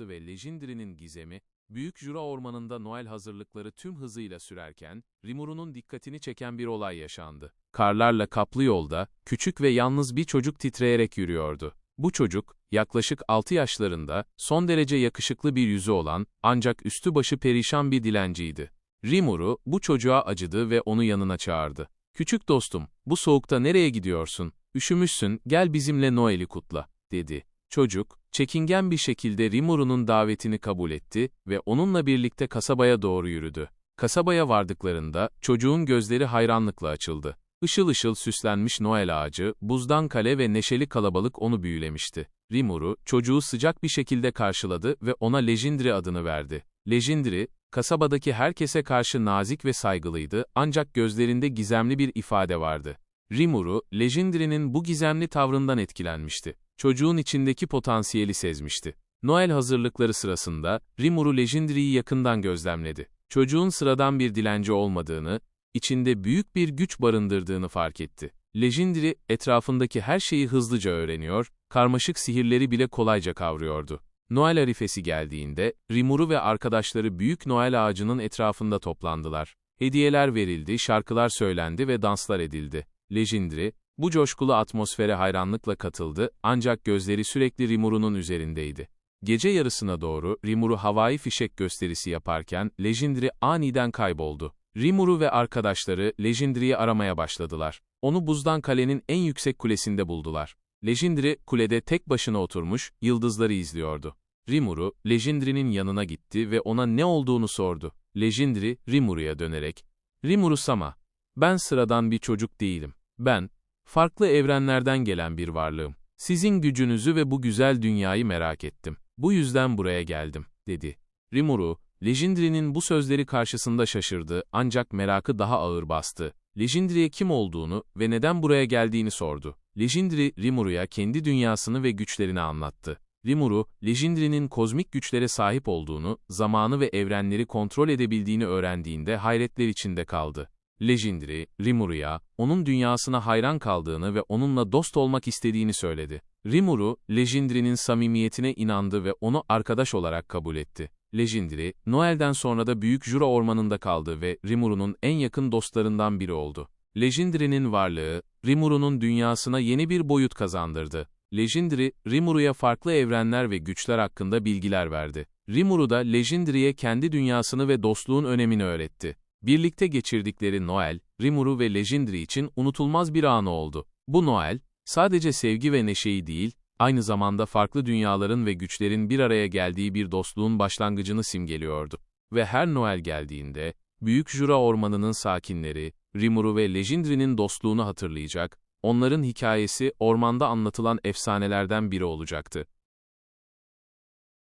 macerası ve Legendary'nin gizemi, Büyük Jura Ormanı'nda Noel hazırlıkları tüm hızıyla sürerken, Rimuru'nun dikkatini çeken bir olay yaşandı. Karlarla kaplı yolda, küçük ve yalnız bir çocuk titreyerek yürüyordu. Bu çocuk, yaklaşık 6 yaşlarında, son derece yakışıklı bir yüzü olan, ancak üstü başı perişan bir dilenciydi. Rimuru, bu çocuğa acıdı ve onu yanına çağırdı. Küçük dostum, bu soğukta nereye gidiyorsun? Üşümüşsün, gel bizimle Noel'i kutla, dedi. Çocuk, çekingen bir şekilde Rimuru'nun davetini kabul etti ve onunla birlikte kasabaya doğru yürüdü. Kasabaya vardıklarında, çocuğun gözleri hayranlıkla açıldı. Işıl ışıl süslenmiş Noel ağacı, buzdan kale ve neşeli kalabalık onu büyülemişti. Rimuru, çocuğu sıcak bir şekilde karşıladı ve ona Legendary adını verdi. Legendary, kasabadaki herkese karşı nazik ve saygılıydı ancak gözlerinde gizemli bir ifade vardı. Rimuru, Legendary'nin bu gizemli tavrından etkilenmişti. Çocuğun içindeki potansiyeli sezmişti. Noel hazırlıkları sırasında, Rimuru Legendary'yi yakından gözlemledi. Çocuğun sıradan bir dilenci olmadığını, içinde büyük bir güç barındırdığını fark etti. Legendary, etrafındaki her şeyi hızlıca öğreniyor, karmaşık sihirleri bile kolayca kavruyordu. Noel arifesi geldiğinde, Rimuru ve arkadaşları büyük Noel ağacının etrafında toplandılar. Hediyeler verildi, şarkılar söylendi ve danslar edildi. Legendary, bu coşkulu atmosfere hayranlıkla katıldı, ancak gözleri sürekli Rimuru'nun üzerindeydi. Gece yarısına doğru, Rimuru havai fişek gösterisi yaparken, Legendary aniden kayboldu. Rimuru ve arkadaşları, Legendary'i aramaya başladılar. Onu buzdan kalenin en yüksek kulesinde buldular. Legendary, kulede tek başına oturmuş, yıldızları izliyordu. Rimuru, Legendary'nin yanına gitti ve ona ne olduğunu sordu. Legendary, Rimuru'ya dönerek, Rimuru Sama, ben sıradan bir çocuk değilim. Ben, farklı evrenlerden gelen bir varlığım. Sizin gücünüzü ve bu güzel dünyayı merak ettim. Bu yüzden buraya geldim, dedi. Rimuru, Legendary'nin bu sözleri karşısında şaşırdı ancak merakı daha ağır bastı. Legendary'e kim olduğunu ve neden buraya geldiğini sordu. Legendary, Rimuru'ya kendi dünyasını ve güçlerini anlattı. Rimuru, Legendary'nin kozmik güçlere sahip olduğunu, zamanı ve evrenleri kontrol edebildiğini öğrendiğinde hayretler içinde kaldı. Legendary, Rimuru'ya, onun dünyasına hayran kaldığını ve onunla dost olmak istediğini söyledi. Rimuru, Legendary'nin samimiyetine inandı ve onu arkadaş olarak kabul etti. Legendary, Noel'den sonra da Büyük Jura Ormanı'nda kaldı ve Rimuru'nun en yakın dostlarından biri oldu. Legendary'nin varlığı, Rimuru'nun dünyasına yeni bir boyut kazandırdı. Legendary, Rimuru'ya farklı evrenler ve güçler hakkında bilgiler verdi. Rimuru da Legendary'e kendi dünyasını ve dostluğun önemini öğretti. Birlikte geçirdikleri Noel, Rimuru ve Legendary için unutulmaz bir anı oldu. Bu Noel, sadece sevgi ve neşeyi değil, aynı zamanda farklı dünyaların ve güçlerin bir araya geldiği bir dostluğun başlangıcını simgeliyordu. Ve her Noel geldiğinde, Büyük Jura Ormanı'nın sakinleri, Rimuru ve Legendary'nin dostluğunu hatırlayacak, onların hikayesi ormanda anlatılan efsanelerden biri olacaktı.